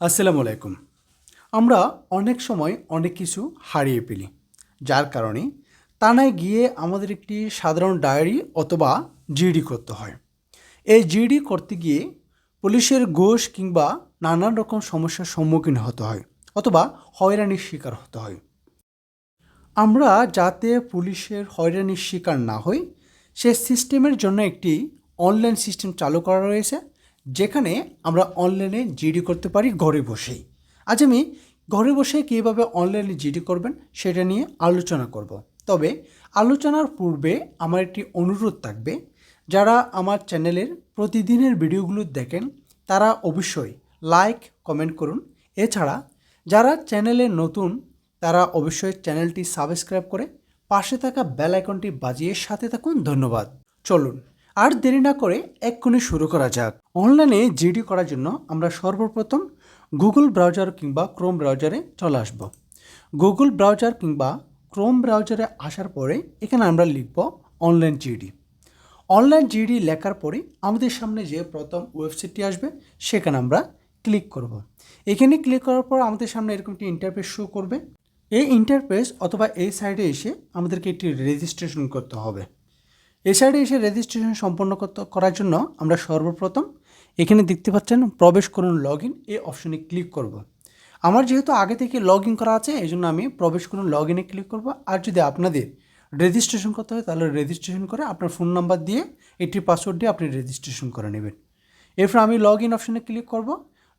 আসসালামু আলাইকুম। আমরা অনেক সময় অনেক কিছু হারিয়ে ফেলি, যার কারণে তানায় গিয়ে আমাদের একটি সাধারণ ডায়েরি অথবা জিডি করতে হয়। এই জিডি করতে গিয়ে পুলিশের ঘোষ কিংবা নানান রকম সমস্যার সম্মুখীন হতে হয় অথবা হয়রানির শিকার হতে হয়। আমরা যাতে পুলিশের হয়রানির শিকার না হই, সে সিস্টেমের জন্য একটি অনলাইন সিস্টেম চালু করা রয়েছে। যেখানে আমরা অনলাইনে জিডি করতে পারি ঘরে বসেই। আজ আমি ঘরে বসে কীভাবে অনলাইনে জিডি করবেন সেটা নিয়ে আলোচনা করব। তবে আলোচনার পূর্বে আমার একটি অনুরোধ থাকবে, যারা আমার চ্যানেলের প্রতিদিনের ভিডিওগুলো দেখেন, তারা অবশ্যই লাইক কমেন্ট করুন। এছাড়া যারা চ্যানেলে নতুন, তারা অবশ্যই চ্যানেলটি সাবস্ক্রাইব করে পাশে থাকা বেল আইকনটি বাজিয়ে সাথে থাকুন। ধন্যবাদ। চলুন। আর দেরি না করে এক্ষুনি শুরু করা যাক। অনলাইনে জিডি করার জন্য আমরা সর্বপ্রথম গুগল ব্রাউজার কিংবা ক্রোম ব্রাউজারে চলে আসব। গুগল ব্রাউজার কিংবা ক্রোম ব্রাউজারে আসার পরে এখানে আমরা লিখব অনলাইন জিডি। অনলাইন জিডি লেখার পরে আমাদের সামনে যে প্রথম ওয়েবসাইটটি আসবে, সেখানে আমরা ক্লিক করব। এখানে ক্লিক করার পর আমাদের সামনে এরকম একটি ইন্টারফেস শো করবে। এই ইন্টারফেস অথবা এই সাইডে এসে আমাদেরকে একটি রেজিস্ট্রেশন করতে হবে। এই সাইডে এসে রেজিস্ট্রেশন সম্পন্ন করার জন্য আমরা সর্বপ্রথম এখানে দেখতে পাচ্ছেন প্রবেশ করুন লগ ইন এই অপশনে ক্লিক করব। আমার যেহেতু আগে থেকে লগ ইন করা আছে, এই জন্য আমি প্রবেশ করুন লগ ইনে ক্লিক করব। আর যদি আপনাদের রেজিস্ট্রেশন করতে হয়, তাহলে রেজিস্ট্রেশন করে আপনার ফোন নাম্বার দিয়ে একটি পাসওয়ার্ড দিয়ে আপনি রেজিস্ট্রেশন করে নেবেন। এরপর আমি লগ ইন অপশনে ক্লিক করব।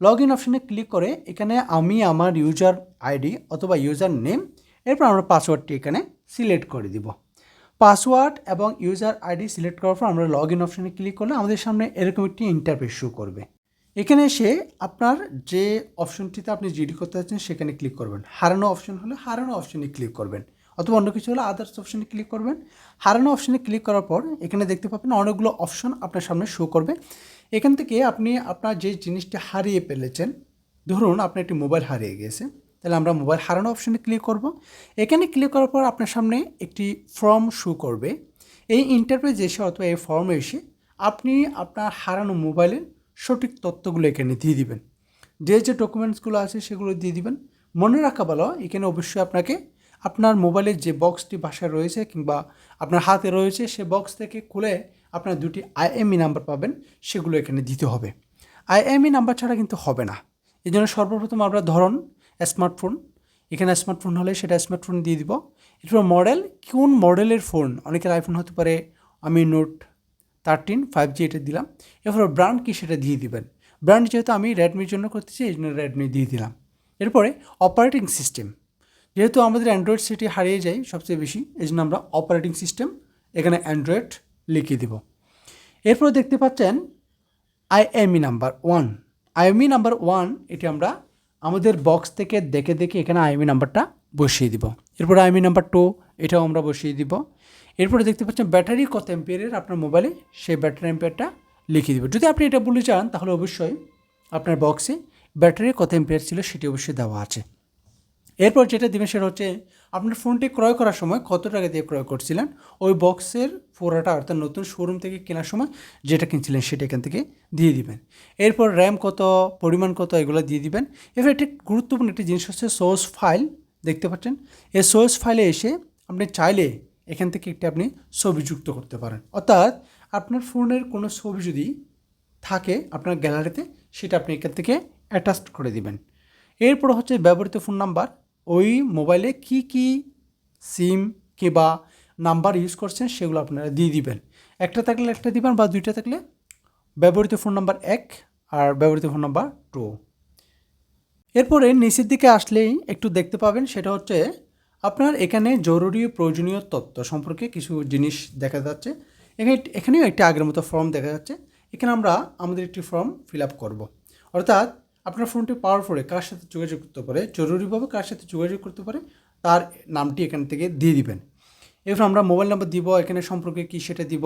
লগ ইন অপশনে ক্লিক করে এখানে আমি আমার ইউজার আইডি অথবা ইউজার নেম এরপর আমরা পাসওয়ার্ডটি এখানে সিলেক্ট করে দিব। পাসওয়ার্ড এবং ইউজার আইডি সিলেক্ট করার পর আমরা লগ ইন অপশানে ক্লিক করলে আমাদের সামনে এরকম একটি ইন্টারফেস শো করবে। এখানে এসে আপনার যে অপশনটিতে আপনি জিডি করতে যাচ্ছেন সেখানে ক্লিক করবেন। হারানো অপশন হলে হারানো অপশনে ক্লিক করবেন অথবা অন্য কিছু হলে আদার্স অপশনে ক্লিক করবেন। হারানো অপশনে ক্লিক করার পর এখানে দেখতে পাবেন অনেকগুলো অপশন আপনার সামনে শো করবে। এখান থেকে আপনি আপনার যে জিনিসটি হারিয়ে ফেলেছেন, ধরুন আপনার একটি মোবাইল হারিয়ে গিয়েছে তাহলে আমরা মোবাইল হারানো অপশানে ক্লিক করব। এখানে ক্লিক করার পর আপনার সামনে একটি ফর্ম শু করবে। এই ইন্টারপ্রেজ এসে অথবা এই ফর্মে এসে আপনি আপনার হারানো মোবাইলের সঠিক তথ্যগুলো এখানে দিয়ে দিবেন। যে যে ডকুমেন্টসগুলো আছে সেগুলো দিয়ে দিবেন। মনে রাখা ভালো, এখানে অবশ্যই আপনাকে আপনার মোবাইলের যে বক্সটি বাসায় রয়েছে কিংবা আপনার হাতে রয়েছে সে বক্স থেকে খুলে আপনার দুটি আইএমই নাম্বার পাবেন, সেগুলো এখানে দিতে হবে। আইএমই নাম্বার ছাড়া কিন্তু হবে না। এই জন্য সর্বপ্রথম আমরা ধরুন স্মার্টফোন এখানে স্মার্টফোন হলে সেটা স্মার্টফোন দিয়ে দিব। এরপর মডেল কোন মডেলের ফোন অনেকের আইফোন হতে পারে আমি নোট থার্টিন ফাইভ জি এটা দিলাম। এরপর ব্র্যান্ড কি সেটা দিয়ে দিবেন। ব্র্যান্ড যেহেতু আমি রেডমির জন্য করতেছি, এই জন্য রেডমি দিয়ে দিলাম। এরপরে অপারেটিং সিস্টেম যেহেতু আমাদের অ্যান্ড্রয়েড সেটি হারিয়ে যায় সবচেয়ে বেশি, এই জন্য আমরা অপারেটিং সিস্টেম এখানে অ্যান্ড্রয়েড লিখে দিব। এরপর দেখতে পাচ্ছেন IME number one IME number one এটি আমরা আমাদের বক্স থেকে দেখে দেখে এখানে আইএমই নাম্বারটা বসিয়ে দিব। এরপর আইএমই নাম্বার টু এটাও আমরা বসিয়ে দিব। এরপরে দেখতে পাচ্ছেন ব্যাটারি কত এম্পিয়ারের আপনার মোবাইলে সেই ব্যাটারি এম্পিয়ারটা লিখে দিব। যদি আপনি এটা বলে চান তাহলে অবশ্যই আপনার বক্সে ব্যাটারি কত এম্পিয়ার ছিল সেটি অবশ্যই দেওয়া আছে। এরপর যেটা দেবেন সেটা হচ্ছে আপনার ফোনটি ক্রয় করার সময় কত টাকা দিয়ে ক্রয় করছিলেন? ওই বক্সের ফোরাটা অর্থাৎ নতুন শোরুম থেকে কেনার সময় যেটা কিনছিলেন সেটা এখান থেকে দিয়ে দিবেন। এরপর র্যাম কত, পরিমাণ কত, এগুলো দিয়ে দিবেন। এবার একটি গুরুত্বপূর্ণ একটি জিনিস হচ্ছে সোর্স ফাইল দেখতে পাচ্ছেন? এই সোর্স ফাইলে এসে আপনি চাইলে এখান থেকে একটি আপনি ছবি যুক্ত করতে পারেন। অর্থাৎ আপনার ফোনের কোনো ছবি যদি থাকে আপনার গ্যালারিতে সেটা আপনি এখান থেকে অ্যাটাচ করে দিবেন। এরপর হচ্ছে ব্যবহৃত ফোন নাম্বার ওই মোবাইলে কি কি সিম কিংবা নাম্বার ইউজ করছেন সেগুলো আপনারা দিয়ে দিবেন। একটা থাকলে একটা দিবেন বা দুইটা থাকলে ব্যবহৃত ফোন নাম্বার এক আর ব্যবহৃত ফোন নাম্বার টু। এরপরে নিচের দিকে আসলেই একটু দেখতে পাবেন, সেটা হচ্ছে আপনার এখানে জরুরি প্রয়োজনীয় তথ্য সম্পর্কে কিছু জিনিস দেখা যাচ্ছে। এখানে এখানেও একটি আগের মতো ফর্ম দেখা যাচ্ছে। এখানে আমরা আমাদের একটি ফর্ম ফিল আপ করব। অর্থাৎ আপনার ফোনটি পাওয়ার পরে কার সাথে যোগাযোগ করতে পারে, জরুরিভাবে কার সাথে যোগাযোগ করতে পারে, তার নামটি এখান থেকে দিয়ে দিবেন। এরপর আমরা মোবাইল নাম্বার দিব, এখানে সম্পর্কে কী সেটা দিব,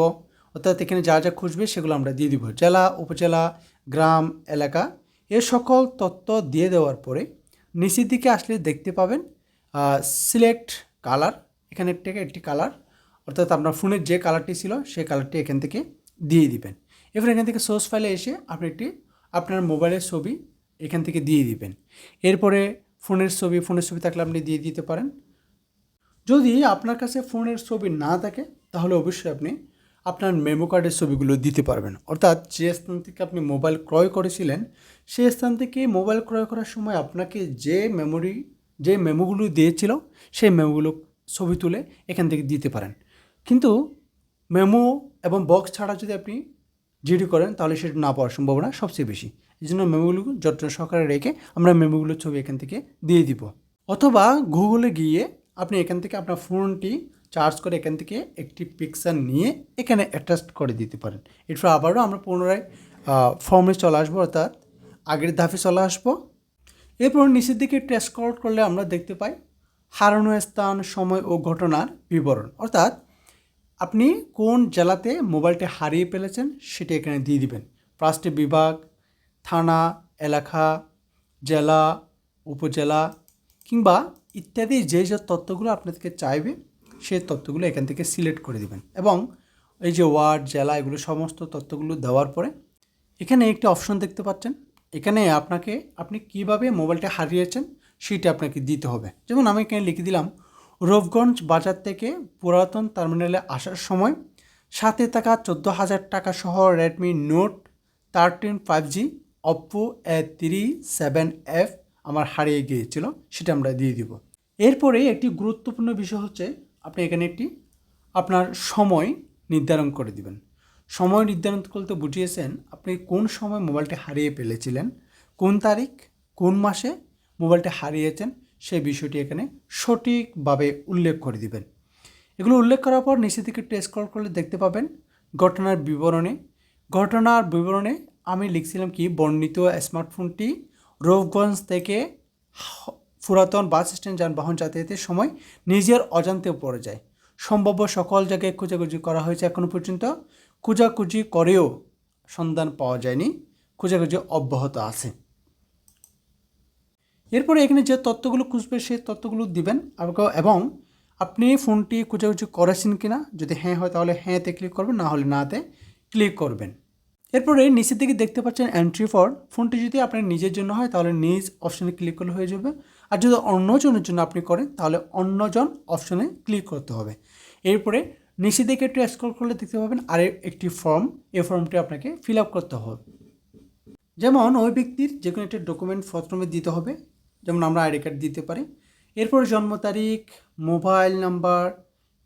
অর্থাৎ এখানে যা যা খুঁজবে সেগুলো আমরা দিয়ে দিব। জেলা, উপজেলা, গ্রাম, এলাকা, এ সকল তথ্য দিয়ে দেওয়ার পরে নিচের দিকে আসলে দেখতে পাবেন সিলেক্ট কালার এখানে থেকে একটি কালার অর্থাৎ আপনার ফোনের যে কালারটি ছিল সেই কালারটি এখান থেকে দিয়ে দিবেন। এরপর এখান থেকে সোর্স ফাইলে এসে আপনি একটি, আপনার মোবাইলের ছবি এখান থেকে দিয়ে দিবেন। এরপরে ফোনের ছবি ফোনের ছবি থাকলে আপনি দিয়ে দিতে পারেন। যদি আপনার কাছে ফোনের ছবি না থাকে, তাহলে অবশ্যই আপনি আপনার মেমো কার্ডের ছবিগুলো দিতে পারবেন। অর্থাৎ যে স্থান থেকে আপনি মোবাইল ক্রয় করেছিলেন, সেই স্থান থেকে মোবাইল ক্রয় করার সময় আপনাকে যে মেমোরি, যে মেমোগুলো দিয়েছিল, সেই মেমোগুলো ছবি তুলে এখান থেকে দিতে পারেন। কিন্তু মেমো এবং বক্স ছাড়া যদি আপনি জিডি করেন, তাহলে সেটা না পাওয়ার সম্ভাবনা সবচেয়ে বেশি। এই জন্য মেমোগুলো যত্ন সহকারে রেখে আমরা মেমোগুলোর ছবি এখান থেকে দিয়ে দিব। অথবা গুগলে গিয়ে আপনি এখান থেকে আপনার ফোনটি চার্জ করে এখান থেকে একটি পিকচার নিয়ে এখানে অ্যাটাচ করে দিতে পারেন। এরপর আবারও আমরা পুনরায় ফর্মে চলে আসব, অর্থাৎ আগের ধাপে চলে আসব। এরপর নিচের দিকে টেস্ট করলে আমরা দেখতে পাই হারানো স্থান, সময় ও ঘটনার বিবরণ। অর্থাৎ আপনি কোন জেলাতে মোবাইলটি হারিয়ে ফেলেছেন সেটা এখানে দিয়ে দিবেন। পাঁচটি বিভাগ, থানা, এলাকা, জেলা, উপজেলা কিংবা ইত্যাদি যে যে তথ্যগুলো আপনাদেরকে চাইবে সেই তথ্যগুলো এখান থেকে সিলেক্ট করে দিবেন এবং এই যে ওয়ার্ড, জেলা এগুলো সমস্ত তথ্যগুলো দেওয়ার পরে এখানে একটি অপশন দেখতে পাচ্ছেন। এখানে আপনাকে, আপনি কীভাবে মোবাইলটা হারিয়েছেন সেটা আপনাকে দিতে হবে। যেমন আমি এখানে লিখে দিলাম রূপগঞ্জ বাজার থেকে পুরাতন টার্মিনালে আসার সময় সাথে থাকা চোদ্দ হাজার টাকা সহ Redmi note thirteen five G Oppo A three seven F আমার হারিয়ে গিয়েছিল, সেটা আমরা দিয়ে দিব। এরপরে একটি গুরুত্বপূর্ণ বিষয় হচ্ছে, আপনি এখানে একটি আপনার সময় নির্ধারণ করে দিবেন। সময় নির্ধারণ করতে বুঝিয়েছেন আপনি কোন সময় মোবাইলটি হারিয়ে ফেলেছিলেন, কোন তারিখ, কোন মাসে মোবাইলটি হারিয়েছেন সেই বিষয়টি এখানে সঠিকভাবে উল্লেখ করে দিবেন। এগুলো উল্লেখ করার পর নিচে থেকে টেস্ট কল করলে দেখতে পাবেন ঘটনার বিবরণে। ঘটনার বিবরণে আমি লিখছিলাম কি, বর্ণিত স্মার্টফোনটি রূপগঞ্জ থেকে পুরাতন বাস স্ট্যান্ড যানবাহন যাতায়াতের সময় নিজের অজান্তেও পড়ে যায়। সম্ভাব্য সকল জায়গায় খোঁজাখুঁজি করা হয়েছে এখনও পর্যন্ত। খোঁজাখুঁজি করেও সন্ধান পাওয়া যায়নি। খোঁজাখুঁজি অব্যাহত আছে। এরপরে এখানে যে তথ্যগুলো খুঁজবে, সেই তথ্যগুলো দিবেন। এবং আপনি ফোনটি খোঁজাখুঁজি করেছেন কি না যদি হ্যাঁ হয় তাহলে হ্যাঁতে ক্লিক করবেন, না হলে নাতে ক্লিক করবেন। এরপরে নিচের দিকে দেখতে পাচ্ছেন এন্ট্রি ফর ফোনটি যদি আপনার নিজের জন্য হয়, তাহলে নিজ অপশানে ক্লিক করলে হয়ে যাবে। আর যদি অন্যজনের জন্য আপনি করেন, তাহলে অন্যজন অপশানে ক্লিক করতে হবে। এরপরে নিচের দিকে একটু স্ক্রল করলে দেখতে পাবেন, আর একটি ফর্ম এই ফর্মটি আপনাকে ফিল আপ করতে হবে। যেমন ওই ব্যক্তির যে কোনো একটা ডকুমেন্ট প্রথমে দিতে হবে। যেমন আমরা আইডি কার্ড দিতে পারি। এরপর জন্ম তারিখ, মোবাইল নাম্বার,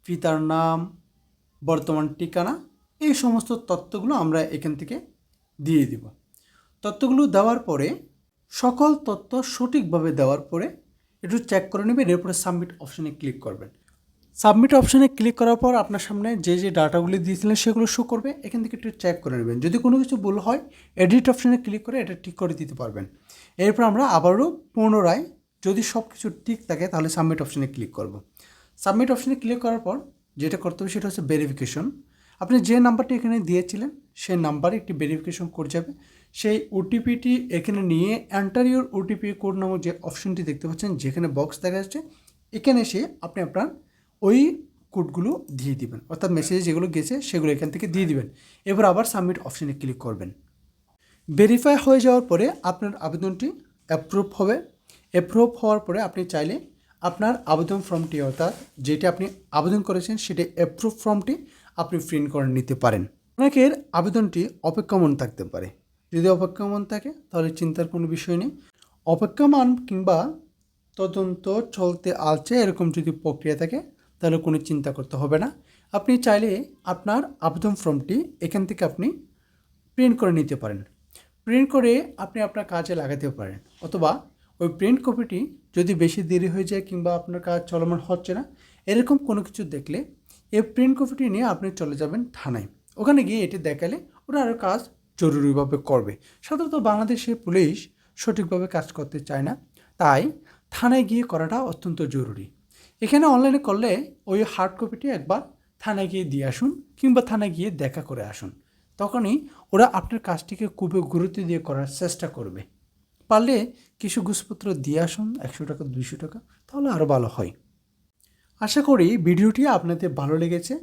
পিতার নাম, বর্তমান ঠিকানা, এই সমস্ত তথ্যগুলো আমরা এখান থেকে দিয়ে দিব। তথ্যগুলো দেওয়ার পরে, সকল তথ্য সঠিকভাবে দেওয়ার পরে, একটু চেক করে নেবেন, এরপরে সাবমিট অপশানে ক্লিক করবেন। সাবমিট অপশানে ক্লিক করার পর আপনার সামনে যে যে ডাটাগুলি দিয়েছিলেন সেগুলো শো করবে। এখান থেকে একটু চেক করে নেবেন। যদি কোনো কিছু ভুল হয় এডিট অপশানে ক্লিক করে এটা ঠিক করে দিতে পারবেন। এরপর আমরা আবারও পুনরায় যদি সব কিছু ঠিক থাকে, তাহলে সাবমিট অপশানে ক্লিক করব। সাবমিট অপশানে ক্লিক করার পর যেটা করতে হবে সেটা হচ্ছে ভেরিফিকেশন আপনি যে নাম্বারটি এখানে দিয়েছিলেন, সেই নাম্বারে একটি ভেরিফিকেশন কোড যাবে। সেই ওটিপিটি এখানে নিয়ে এন্টার ইউর ওটিপি কোড নামক যে অপশনটি দেখতে পাচ্ছেন, যেখানে বক্স দেখা যাচ্ছে, এখানে এসে আপনি আপনার ওই কোডগুলো দিয়ে দিবেন। অর্থাৎ মেসেজে যেগুলো গেছে সেগুলো এখান থেকে দিয়ে দিবেন। এবার আবার সাবমিট অপশানে ক্লিক করবেন। ভেরিফাই হয়ে যাওয়ার পরে আপনার আবেদনটি অ্যাপ্রুভ হবে। অ্যাপ্রুভ হওয়ার পরে আপনি চাইলে আপনার আবেদন ফর্মটি, অর্থাৎ যেটা আপনি আবেদন করেছেন সেটি অ্যাপ্রুভ ফর্মটি আপনি প্রিন্ট করে নিতে পারেন। অনেকের আবেদনটি অপেক্ষমান থাকতে পারে। যদি অপেক্ষমান থাকে, তাহলে চিন্তার কোনো বিষয় নেই। অপেক্ষমান কিংবা তদন্ত চলতে আলছে, এরকম যদি প্রক্রিয়া থাকে তাহলে কোনো চিন্তা করতে হবে না। আপনি চাইলে আপনার আবেদন ফর্মটি এখান থেকে আপনি প্রিন্ট করে নিতে পারেন। প্রিন্ট করে আপনি আপনার কাজে লাগাতেও পারেন অথবা ওই প্রিন্ট কপিটি যদি বেশি দেরি হয়ে যায় কিংবা আপনার কাজ চলমান হচ্ছে না, এরকম কোনো কিছু দেখলে এই প্রিন্ট কপিটি নিয়ে আপনি চলে যাবেন থানায়। ওখানে গিয়ে এটি দেখালে ওরা আরও কাজ জরুরিভাবে করবে। সাধারণত বাংলাদেশে পুলিশ সঠিকভাবে কাজ করতে চায় না। তাই থানায় গিয়ে করাটা অত্যন্ত জরুরি। এখানে অনলাইনে করলে ওই হার্ড কপিটি একবার থানায় গিয়ে দিয়ে আসুন কিংবা থানায় গিয়ে দেখা করে আসুন। তখনই ওরা আপনার কাজটিকে খুবই গুরুত্ব দিয়ে করার চেষ্টা করবে। পারলে কিছু ঘুষপত্র দিয়ে আসুন, একশো টাকা, দুইশো টাকা, তাহলে আরও ভালো হয়। আশা করি ভিডিওটি আপনাদের ভালো লেগেছে।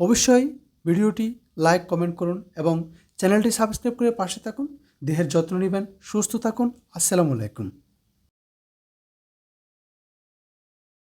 অবশ্যই ভিডিওটি লাইক, কমেন্ট করুন এবং চ্যানেলটি সাবস্ক্রাইব করে পাশে থাকুন। দেহের যত্ন নেবেন, সুস্থ থাকুন। আসসালামু আলাইকুম।